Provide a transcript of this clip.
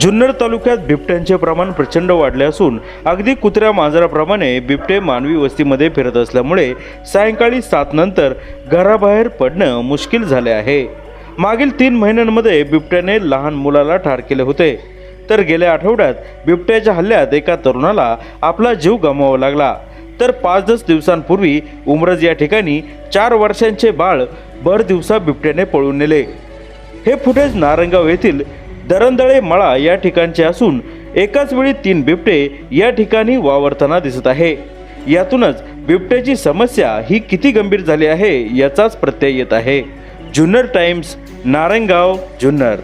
जुन्नर तालुक्यात बिबट्यांचे प्रमाण प्रचंड वाढले असून अगदी कुत्र्या मांजराप्रमाणे बिबटे मानवी वस्तीमध्ये फिरत असल्यामुळे सायंकाळी सात नंतर घराबाहेर पडणं मुश्किल झाले आहे. मागील तीन महिन्यांमध्ये बिबट्याने लहान मुलाला ठार केले होते. तर गेल्या आठवड्यात बिबट्याच्या हल्ल्यात एका तरुणाला आपला जीव गमवावा लागला. तर पाच दस दिवसांपूर्वी उमरज या ठिकाणी चार वर्षांचे बाळ भर दिवसा बिबट्याने पळून नेले. हे फुटेज नारंगाव येथील दरंदळे मळा या ठिकाणचे असून एकाच वेळी तीन बिबटे या ठिकाणी वावरताना दिसत आहे. यातूनच बिबट्याची समस्या ही किती गंभीर झाली आहे याचाच प्रत्यय येत आहे. जुन्नर टाइम्स नारायणगाव जुन्नर.